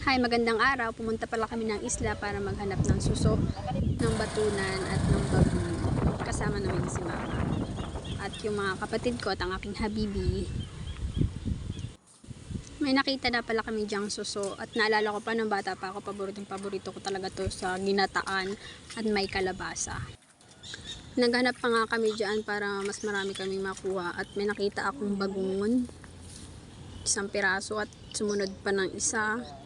Hi, magandang araw. Pumunta pala kami ng isla para maghanap ng suso, ng batunan at ng baboon. Kasama namin si Mama. At yung mga kapatid ko at ang aking habibi. May nakita na pala kami diyang suso at naalala ko pa nung bata pa ako, paboritong paborito ko talaga to sa ginataan at may kalabasa. Naghanap pa nga kami dyan para mas marami kaming makuha at may nakita akong bagungon. Isang piraso at sumunod pa ng isa.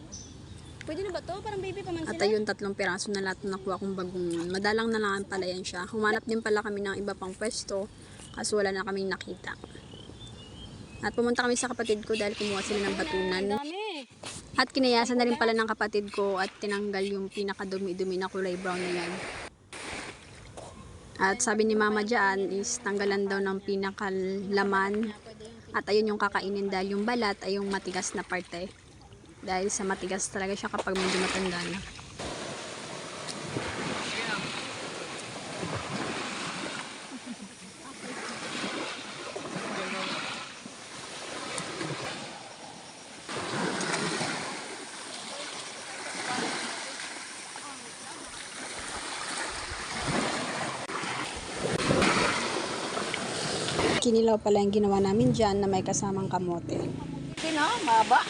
Pwede na ba to? Parang baby pa man At sila. ayun, tatlong piraso na lahat na nakuha kong bagungon. Madalang na lang pala yan siya. Humanap din pala kami ng iba pang pwesto kasi wala na kaming nakita. At pumunta kami sa kapatid ko dahil kumuha sila ng batunan. At kinayasan na rin pala ng kapatid ko at tinanggal yung pinakadumi-dumi na kulay brown na yan. At sabi ni mama dyan is tanggalan daw ng pinakalaman. At ayun yung kakainin dahil yung balat ay yung matigas na parte. Dahil sa matigas talaga siya kapag medyo matanda na. Kinilaw pala yung ginawa namin dyan na may kasamang kamote. Sino? Maba.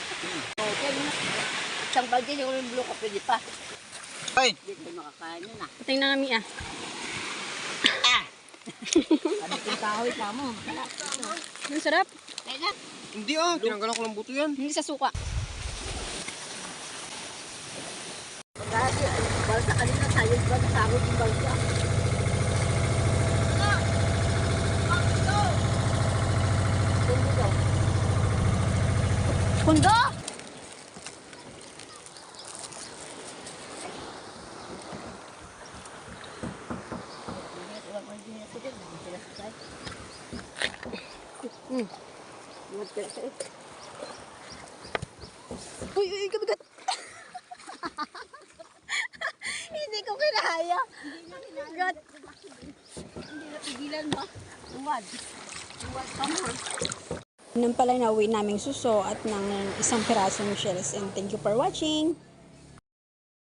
Okay na. Isang balde yung blue ka pwede pa. Ay! Hindi ko makakain yun ah. Pating na kami ah. Sabi kong kahoy ka mo. Ang sarap. Kaya na. Hindi ah, tinanggalan ko ng buto yan. Hindi sa suka. Dati, balsa kanina tayo. Pagkakot yung balsa. Kundo! Mm. Magkakait. Uy, uy, kabigat. Hindi ko kinaya. God. Hindi na pigilan mo. Uwad. Uwad ka mo. Nung pala nauwi naming suso at ng isang pirasong shells. And thank you for watching.